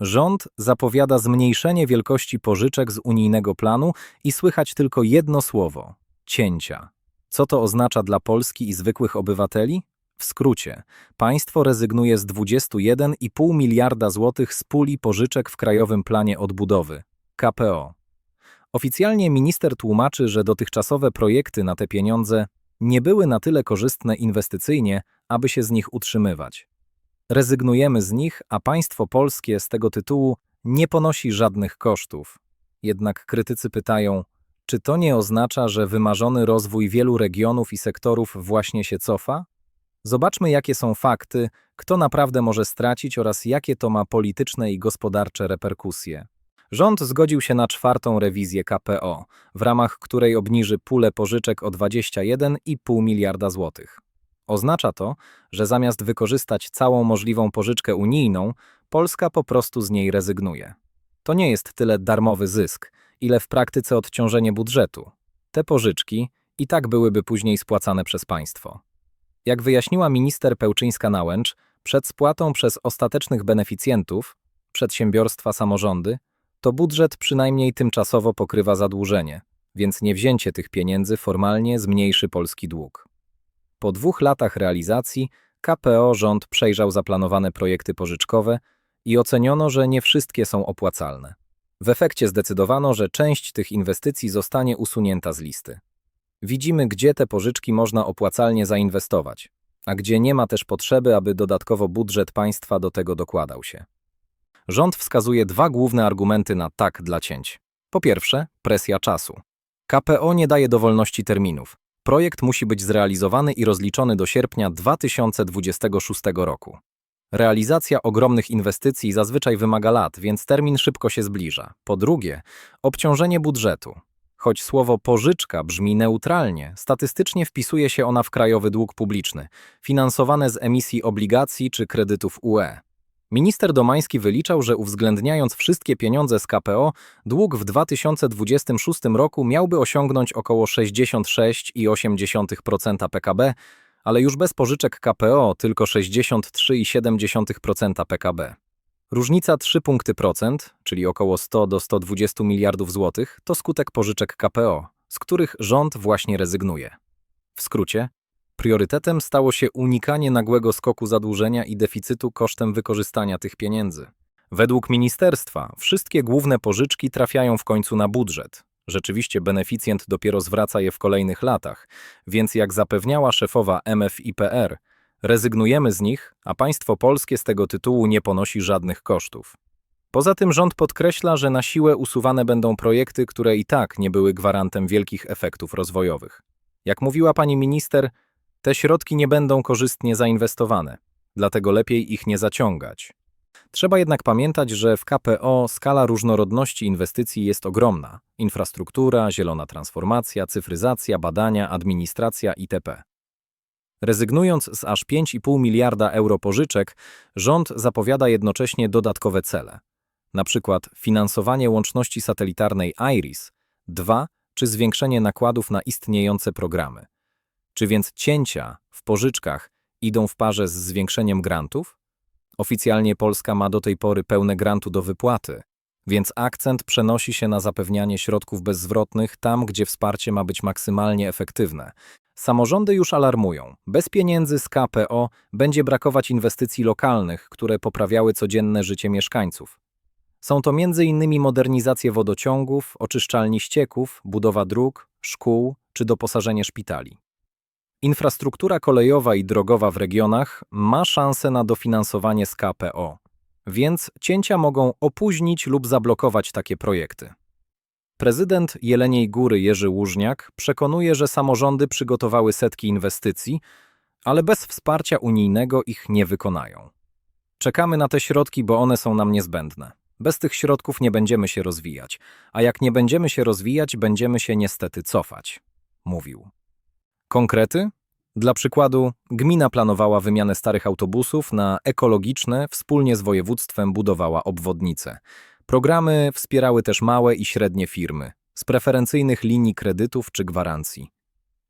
Rząd zapowiada zmniejszenie wielkości pożyczek z unijnego planu i słychać tylko jedno słowo cięcia. Co to oznacza dla Polski i zwykłych obywateli? W skrócie, państwo rezygnuje z 21,5 miliarda złotych z puli pożyczek w Krajowym Planie Odbudowy KPO. Oficjalnie minister tłumaczy, że dotychczasowe projekty na te pieniądze nie były na tyle korzystne inwestycyjnie, aby się z nich utrzymywać. Rezygnujemy z nich, a państwo polskie z tego tytułu nie ponosi żadnych kosztów. Jednak krytycy pytają, czy to nie oznacza, że wymarzony rozwój wielu regionów i sektorów właśnie się cofa? Zobaczmy, jakie są fakty, kto naprawdę może stracić oraz jakie to ma polityczne i gospodarcze reperkusje. Rząd zgodził się na czwartą rewizję KPO, w ramach której obniży pulę pożyczek o 21,5 miliarda złotych. Oznacza to, że zamiast wykorzystać całą możliwą pożyczkę unijną, Polska po prostu z niej rezygnuje. To nie jest tyle darmowy zysk, ile w praktyce odciążenie budżetu. Te pożyczki i tak byłyby później spłacane przez państwo. Jak wyjaśniła minister Pełczyńska-Nałęcz, przed spłatą przez ostatecznych beneficjentów, przedsiębiorstwa, samorządy, to budżet przynajmniej tymczasowo pokrywa zadłużenie, więc niewzięcie tych pieniędzy formalnie zmniejszy polski dług. Po dwóch latach realizacji KPO rząd przejrzał zaplanowane projekty pożyczkowe i oceniono, że nie wszystkie są opłacalne. W efekcie zdecydowano, że część tych inwestycji zostanie usunięta z listy. Widzimy, gdzie te pożyczki można opłacalnie zainwestować, a gdzie nie ma też potrzeby, aby dodatkowo budżet państwa do tego dokładał się. Rząd wskazuje dwa główne argumenty na tak dla cięć. Po pierwsze, presja czasu. KPO nie daje dowolności terminów. Projekt musi być zrealizowany i rozliczony do sierpnia 2026 roku. Realizacja ogromnych inwestycji zazwyczaj wymaga lat, więc termin szybko się zbliża. Po drugie, obciążenie budżetu. Choć słowo pożyczka brzmi neutralnie, statystycznie wpisuje się ona w krajowy dług publiczny, finansowane z emisji obligacji czy kredytów UE. Minister Domański wyliczał, że uwzględniając wszystkie pieniądze z KPO, dług w 2026 roku miałby osiągnąć około 66,8% PKB, ale już bez pożyczek KPO tylko 63,7% PKB. Różnica 3 punkty procent, czyli około 100 do 120 miliardów złotych, to skutek pożyczek KPO, z których rząd właśnie rezygnuje. W skrócie, priorytetem stało się unikanie nagłego skoku zadłużenia i deficytu kosztem wykorzystania tych pieniędzy. Według ministerstwa wszystkie główne pożyczki trafiają w końcu na budżet. Rzeczywiście beneficjent dopiero zwraca je w kolejnych latach, więc jak zapewniała szefowa MFIPR, rezygnujemy z nich, a państwo polskie z tego tytułu nie ponosi żadnych kosztów. Poza tym rząd podkreśla, że na siłę usuwane będą projekty, które i tak nie były gwarantem wielkich efektów rozwojowych. Jak mówiła pani minister, te środki nie będą korzystnie zainwestowane, dlatego lepiej ich nie zaciągać. Trzeba jednak pamiętać, że w KPO skala różnorodności inwestycji jest ogromna: infrastruktura, zielona transformacja, cyfryzacja, badania, administracja itp. Rezygnując z aż 5,5 miliarda euro pożyczek, rząd zapowiada jednocześnie dodatkowe cele, przykład finansowanie łączności satelitarnej IRIS, 2 czy zwiększenie nakładów na istniejące programy. Czy więc cięcia w pożyczkach idą w parze z zwiększeniem grantów? Oficjalnie Polska ma do tej pory pełne grantu do wypłaty, więc akcent przenosi się na zapewnianie środków bezzwrotnych tam, gdzie wsparcie ma być maksymalnie efektywne. Samorządy już alarmują. Bez pieniędzy z KPO będzie brakować inwestycji lokalnych, które poprawiały codzienne życie mieszkańców. Są to m.in. modernizacje wodociągów, oczyszczalni ścieków, budowa dróg, szkół czy doposażenie szpitali. Infrastruktura kolejowa i drogowa w regionach ma szansę na dofinansowanie z KPO, więc cięcia mogą opóźnić lub zablokować takie projekty. Prezydent Jeleniej Góry Jerzy Łużniak przekonuje, że samorządy przygotowały setki inwestycji, ale bez wsparcia unijnego ich nie wykonają. Czekamy na te środki, bo one są nam niezbędne. Bez tych środków nie będziemy się rozwijać, a jak nie będziemy się rozwijać, będziemy się niestety cofać, mówił. Konkrety? Dla przykładu, gmina planowała wymianę starych autobusów na ekologiczne, wspólnie z województwem budowała obwodnice. Programy wspierały też małe i średnie firmy z preferencyjnych linii kredytów czy gwarancji.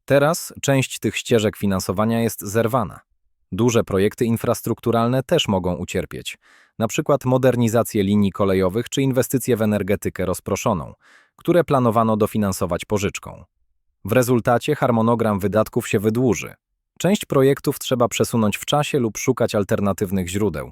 Teraz część tych ścieżek finansowania jest zerwana. Duże projekty infrastrukturalne też mogą ucierpieć. na przykład modernizację linii kolejowych czy inwestycje w energetykę rozproszoną, które planowano dofinansować pożyczką. W rezultacie harmonogram wydatków się wydłuży. Część projektów trzeba przesunąć w czasie lub szukać alternatywnych źródeł,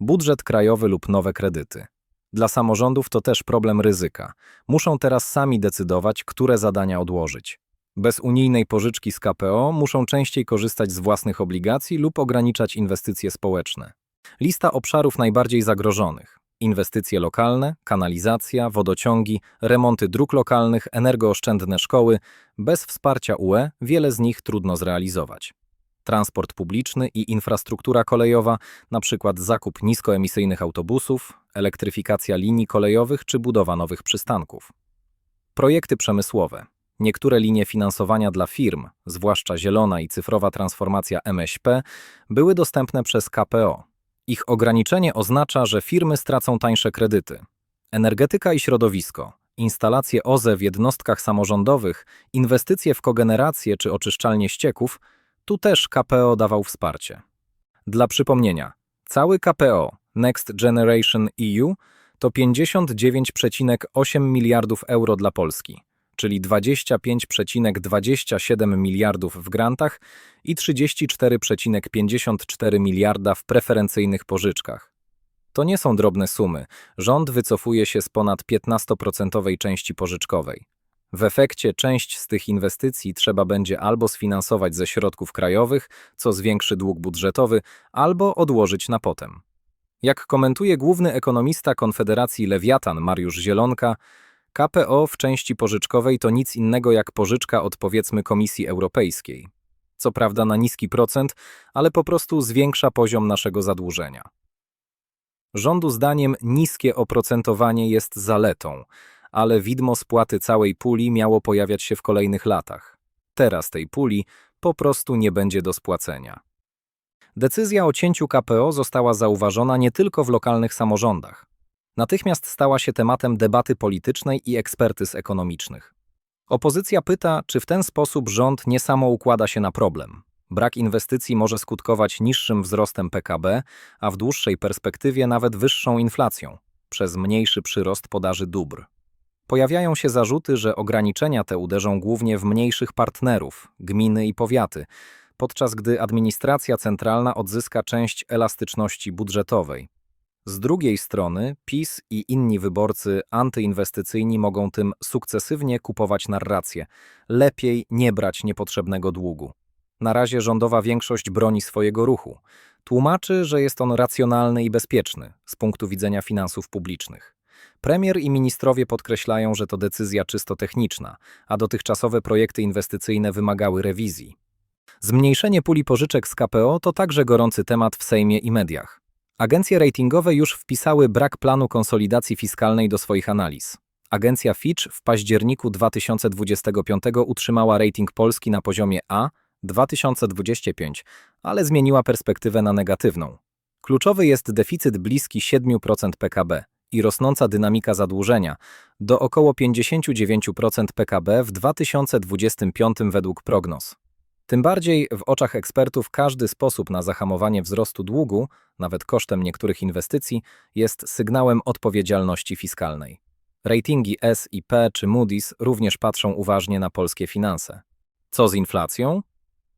budżet krajowy lub nowe kredyty. Dla samorządów to też problem ryzyka. Muszą teraz sami decydować, które zadania odłożyć. Bez unijnej pożyczki z KPO muszą częściej korzystać z własnych obligacji lub ograniczać inwestycje społeczne. Lista obszarów najbardziej zagrożonych. Inwestycje lokalne, kanalizacja, wodociągi, remonty dróg lokalnych, energooszczędne szkoły. Bez wsparcia UE wiele z nich trudno zrealizować. Transport publiczny i infrastruktura kolejowa, np. zakup niskoemisyjnych autobusów, elektryfikacja linii kolejowych czy budowa nowych przystanków. Projekty przemysłowe. Niektóre linie finansowania dla firm, zwłaszcza zielona i cyfrowa transformacja MŚP, były dostępne przez KPO. Ich ograniczenie oznacza, że firmy stracą tańsze kredyty. Energetyka i środowisko, instalacje OZE w jednostkach samorządowych, inwestycje w kogenerację czy oczyszczalnie ścieków, tu też KPO dawał wsparcie. Dla przypomnienia, cały KPO Next Generation EU to 59,8 miliardów euro dla Polski czyli 25,27 miliardów w grantach i 34,54 miliarda w preferencyjnych pożyczkach. To nie są drobne sumy. Rząd wycofuje się z ponad 15% części pożyczkowej. W efekcie część z tych inwestycji trzeba będzie albo sfinansować ze środków krajowych, co zwiększy dług budżetowy, albo odłożyć na potem. Jak komentuje główny ekonomista Konfederacji Lewiatan Mariusz Zielonka, KPO w części pożyczkowej to nic innego jak pożyczka od powiedzmy Komisji Europejskiej. Co prawda na niski procent, ale po prostu zwiększa poziom naszego zadłużenia. Rządu zdaniem niskie oprocentowanie jest zaletą, ale widmo spłaty całej puli miało pojawiać się w kolejnych latach. Teraz tej puli po prostu nie będzie do spłacenia. Decyzja o cięciu KPO została zauważona nie tylko w lokalnych samorządach natychmiast stała się tematem debaty politycznej i ekspertyz ekonomicznych. Opozycja pyta, czy w ten sposób rząd nie samo układa się na problem. Brak inwestycji może skutkować niższym wzrostem PKB, a w dłuższej perspektywie nawet wyższą inflacją, przez mniejszy przyrost podaży dóbr. Pojawiają się zarzuty, że ograniczenia te uderzą głównie w mniejszych partnerów, gminy i powiaty, podczas gdy administracja centralna odzyska część elastyczności budżetowej. Z drugiej strony PiS i inni wyborcy antyinwestycyjni mogą tym sukcesywnie kupować narrację. Lepiej nie brać niepotrzebnego długu. Na razie rządowa większość broni swojego ruchu. Tłumaczy, że jest on racjonalny i bezpieczny z punktu widzenia finansów publicznych. Premier i ministrowie podkreślają, że to decyzja czysto techniczna, a dotychczasowe projekty inwestycyjne wymagały rewizji. Zmniejszenie puli pożyczek z KPO to także gorący temat w Sejmie i mediach. Agencje ratingowe już wpisały brak planu konsolidacji fiskalnej do swoich analiz. Agencja Fitch w październiku 2025 utrzymała rating Polski na poziomie A 2025, ale zmieniła perspektywę na negatywną. Kluczowy jest deficyt bliski 7% PKB i rosnąca dynamika zadłużenia do około 59% PKB w 2025 według prognoz. Tym bardziej w oczach ekspertów każdy sposób na zahamowanie wzrostu długu, nawet kosztem niektórych inwestycji, jest sygnałem odpowiedzialności fiskalnej. Ratingi S i P czy Moody's również patrzą uważnie na polskie finanse. Co z inflacją?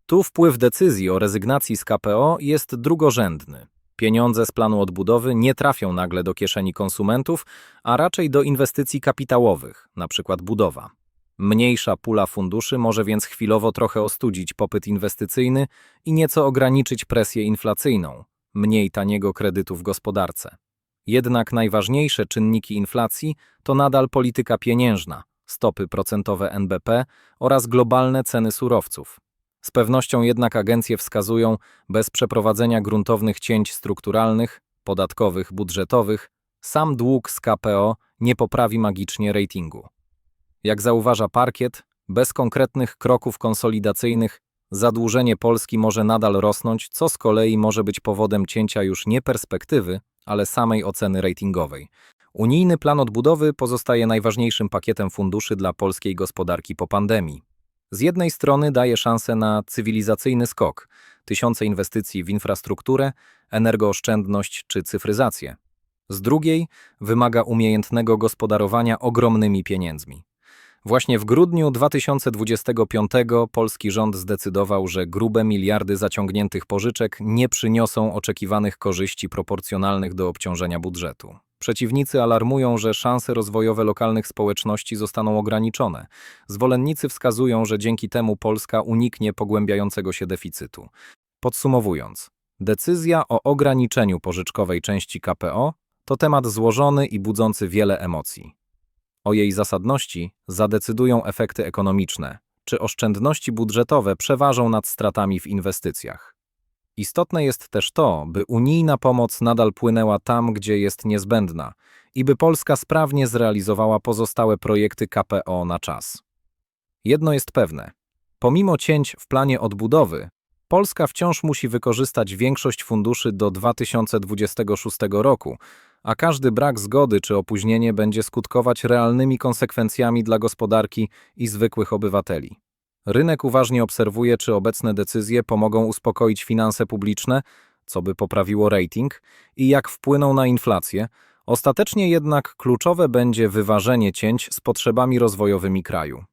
Tu wpływ decyzji o rezygnacji z KPO jest drugorzędny. Pieniądze z planu odbudowy nie trafią nagle do kieszeni konsumentów, a raczej do inwestycji kapitałowych, np. budowa. Mniejsza pula funduszy może więc chwilowo trochę ostudzić popyt inwestycyjny i nieco ograniczyć presję inflacyjną, mniej taniego kredytu w gospodarce. Jednak najważniejsze czynniki inflacji to nadal polityka pieniężna, stopy procentowe NBP oraz globalne ceny surowców. Z pewnością jednak agencje wskazują, bez przeprowadzenia gruntownych cięć strukturalnych, podatkowych, budżetowych, sam dług z KPO nie poprawi magicznie ratingu. Jak zauważa parkiet, bez konkretnych kroków konsolidacyjnych zadłużenie Polski może nadal rosnąć, co z kolei może być powodem cięcia już nie perspektywy, ale samej oceny ratingowej. Unijny plan odbudowy pozostaje najważniejszym pakietem funduszy dla polskiej gospodarki po pandemii. Z jednej strony daje szansę na cywilizacyjny skok, tysiące inwestycji w infrastrukturę, energooszczędność czy cyfryzację. Z drugiej wymaga umiejętnego gospodarowania ogromnymi pieniędzmi. Właśnie w grudniu 2025 polski rząd zdecydował, że grube miliardy zaciągniętych pożyczek nie przyniosą oczekiwanych korzyści proporcjonalnych do obciążenia budżetu. Przeciwnicy alarmują, że szanse rozwojowe lokalnych społeczności zostaną ograniczone. Zwolennicy wskazują, że dzięki temu Polska uniknie pogłębiającego się deficytu. Podsumowując, decyzja o ograniczeniu pożyczkowej części KPO to temat złożony i budzący wiele emocji. O jej zasadności zadecydują efekty ekonomiczne, czy oszczędności budżetowe przeważą nad stratami w inwestycjach. Istotne jest też to, by unijna pomoc nadal płynęła tam, gdzie jest niezbędna i by Polska sprawnie zrealizowała pozostałe projekty KPO na czas. Jedno jest pewne: pomimo cięć w planie odbudowy, Polska wciąż musi wykorzystać większość funduszy do 2026 roku, a każdy brak zgody czy opóźnienie będzie skutkować realnymi konsekwencjami dla gospodarki i zwykłych obywateli. Rynek uważnie obserwuje, czy obecne decyzje pomogą uspokoić finanse publiczne, co by poprawiło rating, i jak wpłyną na inflację. Ostatecznie jednak kluczowe będzie wyważenie cięć z potrzebami rozwojowymi kraju.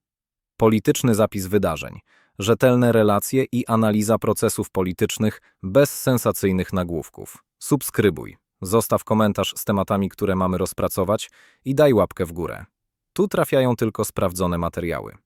Polityczny zapis wydarzeń, rzetelne relacje i analiza procesów politycznych bez sensacyjnych nagłówków. Subskrybuj, zostaw komentarz z tematami, które mamy rozpracować i daj łapkę w górę. Tu trafiają tylko sprawdzone materiały.